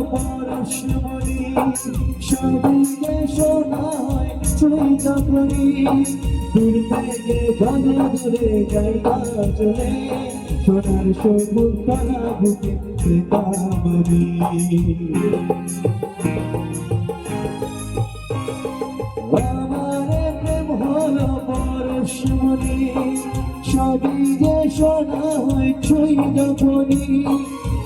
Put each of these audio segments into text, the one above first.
পরশমণি সবিকে শোনায় চৈতা করি। দূর থেকে জন দূরে যাইবা সোনার সবুজ কলা বুকে পরশমণি সবই যে শোনা হয় ছুঁই যখনই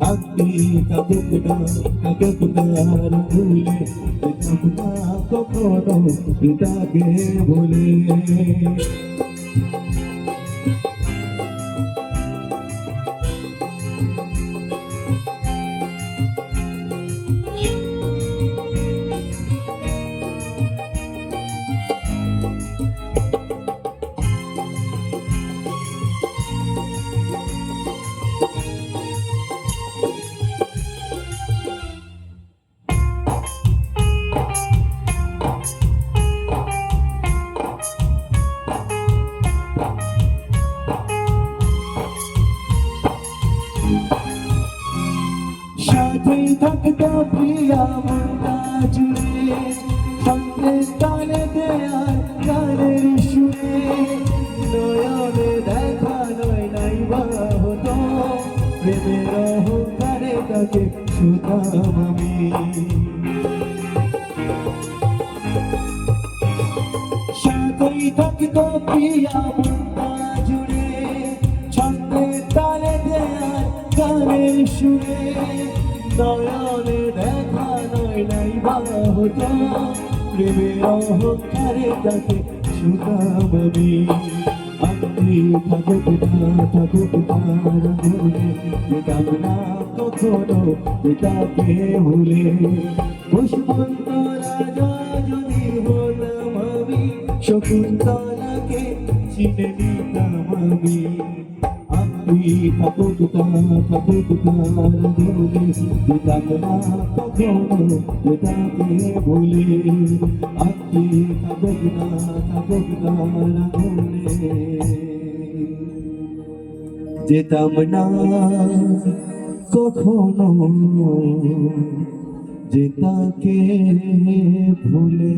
আত্মি কাকুটা তার ভুলে কাকুটা কখনো যেতাকে ভুলে সাথেই থাকতো প্রিয়া মনটা জুড়ে সঙ্গে তালে দেয়ার গানের সুরে। নয়নে দেখা নয় নাই হতো প্রেমের অহংকারে তাকে শুধাম আমি সাথেই থাকতো প্রিয়া মনটা জুড়ে ছন্দে তালে দেয়ার গানের সুরে। নয়নে দেখা নয় নাই বা হতো প্রেমের অহংকারে তাকে শুধাম আমি আপনি থাকুক না, থাকুক তার ভুলে। শকুন্তলাকে চিনে নিতাম আমি। যেতাম না কখনো যেটাকে ভুলে ভুলে যেতাম না কখনো যেতাকে ভুলে।